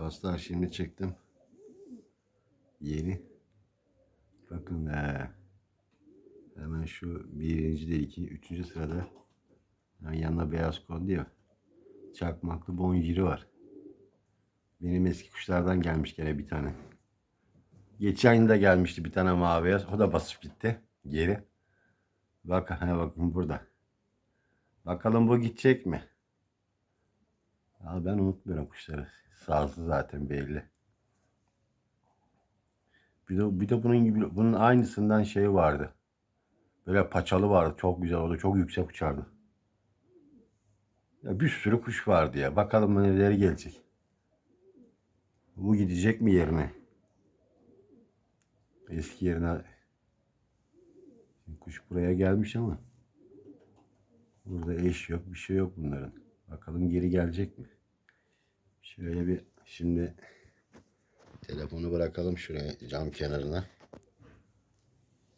Dostlar şimdi çektim. Yeni. Bakın ee, hemen şu birinci de iki, üçüncü sırada yani yanına beyaz kondu ya. Çakmaklı bonciri var. Benim eski kuşlardan gelmiş gene bir tane. Geçen da gelmişti bir tane mavi beyaz. O da basıp gitti geri. Bak, ha, bakın burada. Bakalım bu gidecek mi? Ya ben unutmuyorum kuşları. Sazlı zaten belli. Bir de, bir de bunun gibi bunun aynısından şey vardı. Böyle paçalı vardı. Çok güzel oldu. Çok yüksek uçardı. Ya bir sürü kuş vardı ya. Bakalım neleri gelecek. Bu gidecek mi yerine? Eski yerine kuş buraya gelmiş ama burada eş yok, bir şey yok bunların. Bakalım geri gelecek mi? Şöyle bir şimdi telefonu bırakalım şuraya cam kenarına.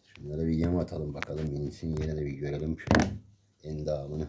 Şunlara bir yem atalım bakalım insin yine de bir görelim şu endamını.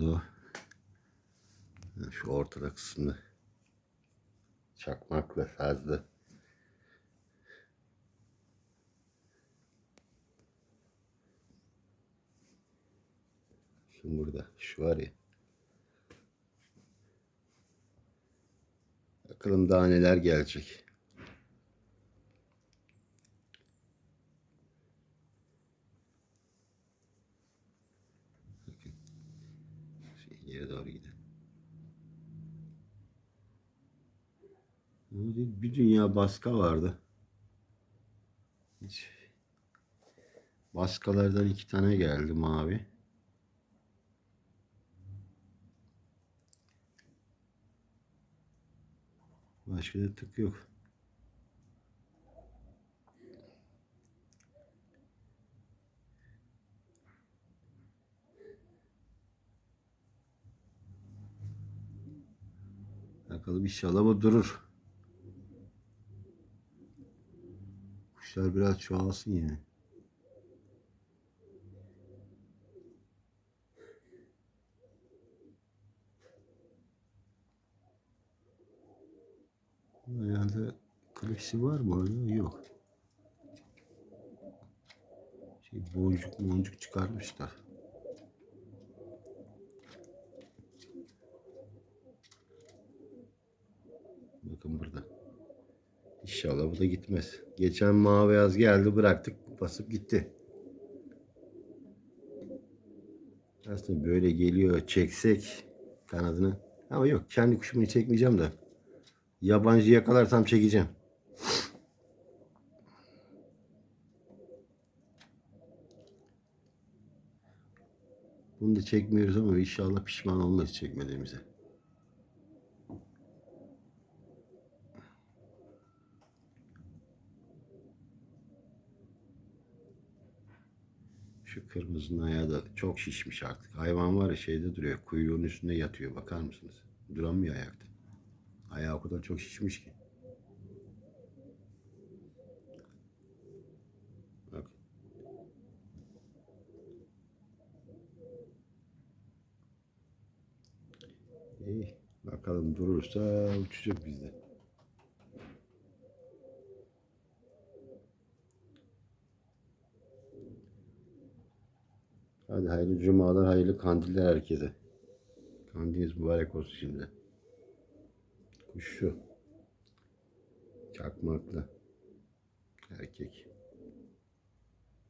Nerede o? Şu ortada kısmında. Çakmakla sazlı. Şu burada. Şu var ya. Bakalım daha neler gelecek. Bir dünya baska vardı. Baskalardan iki tane geldi mavi. Başka da tık yok. Bakalım inşallah bu durur. Kuşlar biraz çoğalsın yani. Herhalde klipsi var mı orada? Yok. Şey boncuk boncuk çıkarmışlar. Bakın burada. İnşallah bu da gitmez. Geçen mavi yaz geldi bıraktık basıp gitti. Aslında böyle geliyor çeksek kanadını. Ama yok kendi kuşumu çekmeyeceğim de. Yabancı yakalarsam çekeceğim. Bunu da çekmiyoruz ama inşallah pişman olmayız çekmediğimize. Şu kırmızının ayağı da çok şişmiş artık. Hayvan var ya şeyde duruyor. Kuyruğun üstünde yatıyor. Bakar mısınız? Duramıyor ayakta. Ayağı o kadar çok şişmiş ki. Bak. İyi. Bakalım durursa uçacak bizde. Hadi hayırlı cumalar, hayırlı kandiller herkese. Kandiliniz mübarek olsun şimdi. Kuş. Çakmaklı. Erkek.